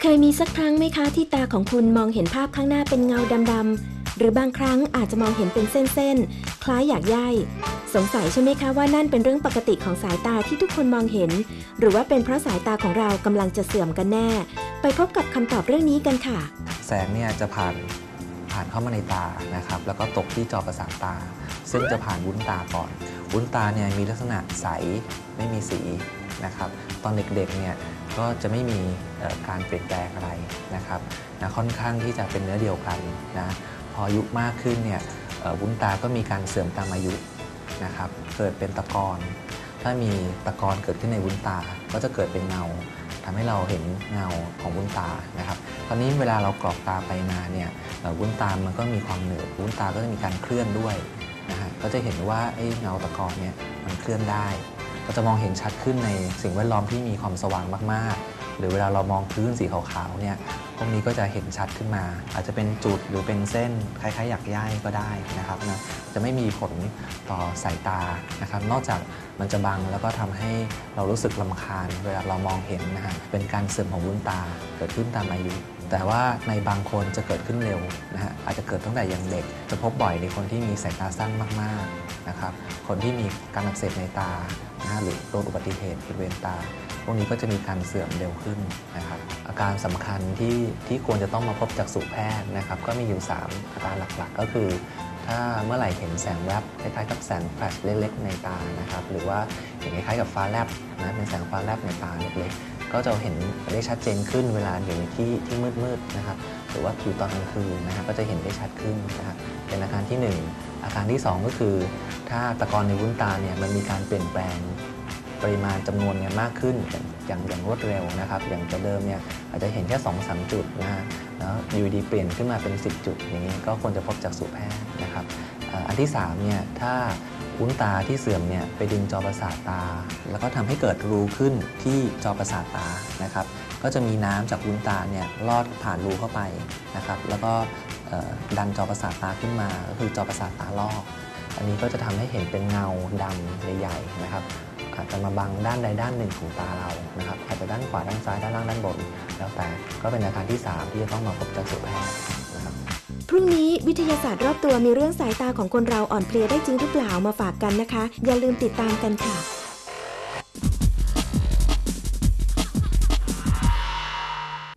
เคยมีสักครั้งไหมคะที่ตาของคุณมองเห็นภาพข้างหน้าเป็นเงาดำๆหรือบางครั้งอาจจะมองเห็นเป็นเส้นๆ คล้ายอยากย่าย สงสัยใช่ไหมคะว่านั่นเป็นเรื่องปกติของสายตาที่ทุกคนมองเห็น หรือว่าเป็นเพราะสายตาของเรากำลังจะเสื่อมกันแน่ ไปพบกับคำตอบเรื่องนี้กันค่ะ แสงเนี่ยจะผ่านผ่านเข้ามาในตานะครับ แล้วก็ตกที่จอประสาทตา ซึ่งจะผ่านวุ้นตาก่อนวุ้นตาเนี่ยมีลักษณะใสไม่มีสีนะครับ ตอนเด็กๆเนี่ยก็จะไม่มีการเปลี่ยนแปลงอะไรนะครับนะค่อนข้างที่จะเป็นเนื้อเดียวกันนะพออายุมากขึ้นเนี่ยวุ้นตาก็มีการเสื่อมตามอายุ นะครับ เกิดเป็นตะกอนถ้ามีตะกอนเกิดขึ้นในวุ้นตา ก็จะเกิดเป็นเงาทำให้เราเห็นเงาของวุ้นตานะครับ ตอนนี้เวลาเรากรอกตาไปมาเนี่ยวุ้นตามันก็มีความเหนืดวุ้นตาก็จะมีการเคลื่อนด้วยนะฮะก็จะเห็นว่าเงาตะกอนเนี่ยมันเคลื่อนได้ก็จะมองเห็นชัดขึ้นในสิ่งแวดล้อมที่มีความสว่างมากๆ หรือเวลาเรามองพื้นสีขาวๆเนี่ย วกนี้ก็จะเห็นชัดขึ้นมา อาจจะเป็นจุดหรือเป็นเส้นคล้ายๆ หยักย่ายก็ได้นะครับนะจะไม่มีผลต่อสายตานะครับ นอกจากมันจะบังแล้วก็ทำให้เรารู้สึกลำคาญเวลาเรามองเห็นนะฮะเป็นการเสื่อมของวุ้นตาเกิดขึ้นตามอายุแต่ว่าในบางคนจะเกิดขึ้นเร็วนะฮะอาจจะเกิดตั้งแต่ยังเด็ก จะพบบ่อยในคนที่มีสายตาสั้นมากๆนะครับคนที่มีการอักเสบในตานะหรือโดนอุบัติเหตุบริเวณตา พวกนี้ก็จะมีการเสื่อมเร็วขึ้นนะครับ อาการสำคัญที่ที่ควรจะต้องมาพบจากษุแพทย์นะครับ ก็มีอยู่ 3 อาการหลักๆ ก็คือ ถ้าเมื่อไหร่เห็นแสงแวบคล้ายๆกับแสงแฟลชเล็กๆในตานะครับ หรือว่าเห็นคล้ายๆกับฟ้าแลบนะเป็นแสงฟ้าแลบในตาเล็กๆก็จะเห็นได้ชัดเจนขึ้นเวลาอยู่ในที่ที่มืดๆนะครับหรือว่าอยู่ตอนกลางคืนนะครับก็จะเห็นได้ชัดขึ้นนะครับเป็นอาการทีหนึ่1 อาการที่ 2 ก็คือ ถ้าตะกอนในวุ้นตาเนี่ยมันมีการเปลี่ยนแปลง ปริมาณจำนวนเนี่ยมากขึ้นอย่างอย่างรวดเร็วนะครับอย่างจากเดิมเนี่ยอาจจะเห็นแค่2อสจุดนะฮะแล้วอยู่ดีเปลี่ยนขึ้นมาเป็น 10 จุดอย่างนี้ก็ควรจะพบจากสูแพทย์นะครับอันที่3เนี่ยถ้าวุ้นตาที่เสื่อมเนี่ยไปดึงจอประสาทตา แล้วก็ทำให้เกิดรูขึ้นที่จอประสาทตานะครับก็จะมีน้ำจากวุ้นตาเนี่ยลอดผ่านรูเข้าไปนะครับแล้วก็ดันจอประสาทตาขึ้นมา ก็คือจอประสาทตาลอก อันนี้ก็จะทำให้เห็นเป็นเงาดำใหญ่ๆนะครับ อาจจะมาบังด้านใดด้านหนึ่งของตาเรานะครับอาจจะด้านขวาด้านซ้ายด้านล่างด้านบน แล้วแต่ก็เป็นอาการที่ 3 ที่จะต้องมาพบจักษุแพทย์นะครับพรุ่งนี้วิทยาศาสตร์รอบตัวมีเรื่องสายตาของคนเราอ่อนเพลียได้จริงหรือเปล่ามาฝากกันนะคะ อย่าลืมติดตามกันค่ะ